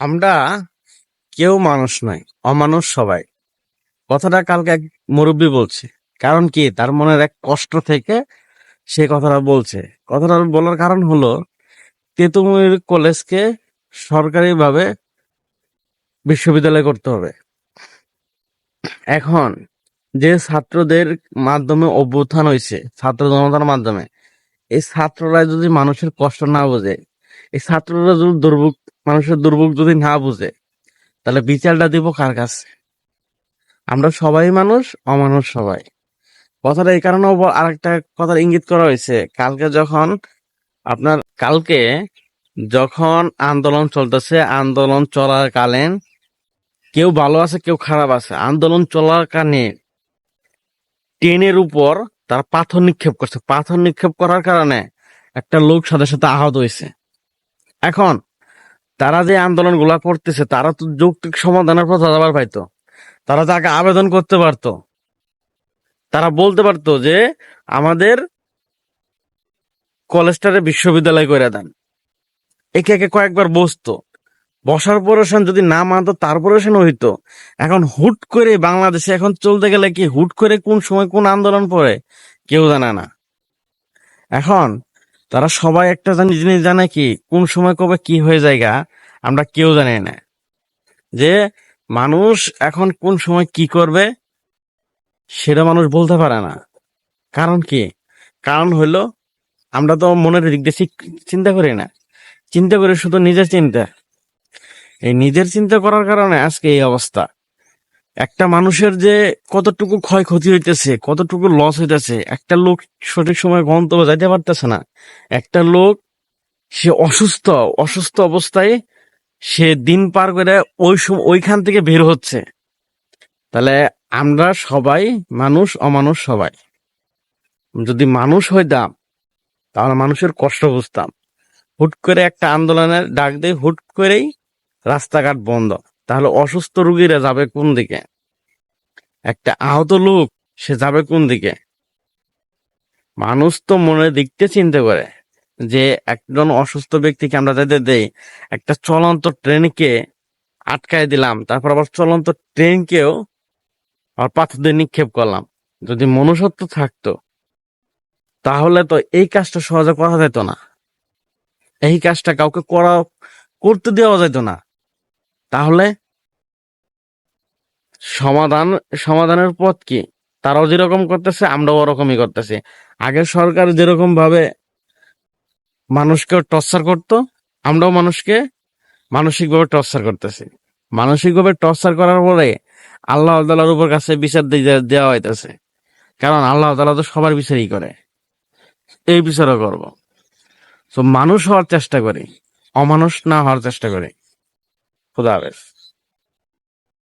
আমরা কেউ মানুষ নয় অমানুষ সবাই। কথাটা কালকে এক মুরব্বী বলছে। কারণ কি? তার মনের এক কষ্ট থেকে সে কথাটা বলছে। কথাটা বলার কারণ হলো তেতুমির কলেজকে সরকারিভাবে বিশ্ববিদ্যালয় করতে হবে। এখন যে ছাত্রদের মাধ্যমে অভ্যুত্থান হয়েছে, ছাত্র জনতার মাধ্যমে, এই ছাত্ররা যদি মানুষের কষ্ট না বোঝে, এই ছাত্ররা যদি দুর্ভোগ মানুষের দুর্ভোগ যদি না বুঝে, তাহলে বিচারটা দিব কার কাছে? আমরা সবাই মানুষ, অমানুষ সবাই। কথাটা এই কারণে আরেকটা কথার ইঙ্গিত করা হয়েছে। কালকে যখন আপনার, কালকে যখন আন্দোলন চলতেছে, আন্দোলন চলাকালীন কেউ ভালো আছে, কেউ খারাপ আছে। আন্দোলন চলাকালীন ট্রেনের উপর তার পাথর নিক্ষেপ করছে। পাথর নিক্ষেপ করার কারণে একটা লোক সাথে সাথে আহত হয়েছে। এখন তারা যে আন্দোলনগুলা করতেছে, তারা তো যৌক্তিক সমাধানের পথ আবার পাইতো। তারা তাকে আবেদন করতে পারতো। তারা বলতে পারতো যে, আমাদের কলেজটারে বিশ্ববিদ্যালয় করে দেন। একে একে কয়েকবার বসতো। বসার পরে যদি না মানতো তারপরে সেন হইতো। এখন হুট করে বাংলাদেশে এখন চলতে গেলে কি, হুট করে কোন সময় কোন আন্দোলন পড়ে, কেউ জানে না। এখন তারা সবাই একটা জানি জিনিস জানে কি, কোন সময় কবে কি হয়ে যায়গা, আমরা কেউ জানি না। যে মানুষ এখন কোন সময় কি করবে, সেটা মানুষ বলতে পারে না। কারণ কি? কারণ হইল, আমরা তো মনের দিক দিয়ে চিন্তা করি না। চিন্তা করি শুধু নিজের চিন্তা। এই নিজের চিন্তা করার কারণে আজকে এই অবস্থা। একটা মানুষের যে কতটুকু ক্ষয়ক্ষতি হইতেছে, কতটুকু লস হইতেছে, একটা লোক সঠিক সময় গন্তব্য যাইতে পারতেছে না। একটা লোক, সে অসুস্থ অসুস্থ অবস্থায় সে দিন পার করে ওই ওইখান থেকে বের হচ্ছে। তাহলে আমরা সবাই মানুষ, অমানুষ সবাই। যদি মানুষ হইতাম, তাহলে মানুষের কষ্ট বুঝতাম। হুট করে একটা আন্দোলনের ডাক দিয়ে হুট করেই রাস্তাঘাট বন্ধ। তাহলে অসুস্থ রুগীরা যাবে কোন দিকে? একটা আহত লোক, সে যাবে কোন দিকে? মানুষ তো মনে দিকতে চিন্তা করে যে একজন অসুস্থ ব্যক্তিকে আমরা যাতে দেই, একটা চলন্ত ট্রেনকে আটকায় দিলাম, তারপর আবার চলন্ত ট্রেনকেও আবার পাথর দিয়ে নিক্ষেপ করলাম। যদি মনুষ্যত্ব থাকতো, তাহলে তো এই কাজটা সহজে করা যেত না। এই কাজটা কাউকে করা, করতে দেওয়া যেত না। তাহলে সমাধান, সমাধানের পথ কি? তারাও যেরকম করতেছে, আমরাও ওরকমই করতেছি। আগে সরকার যেরকম ভাবে মানুষকে টর্চার করতো, আমরাও মানুষকে মানসিকভাবে টর্চার করতেছি। মানসিকভাবে টর্চার করার পরে আল্লাহ তালার উপর কাছে বিচার দেওয়া হইতেছে। কারণ আল্লাহ তালা তো সবার বিচারই করে। এই বিচারও করব। তো মানুষ হওয়ার চেষ্টা করি, অমানুষ না হওয়ার চেষ্টা করি। Pues a.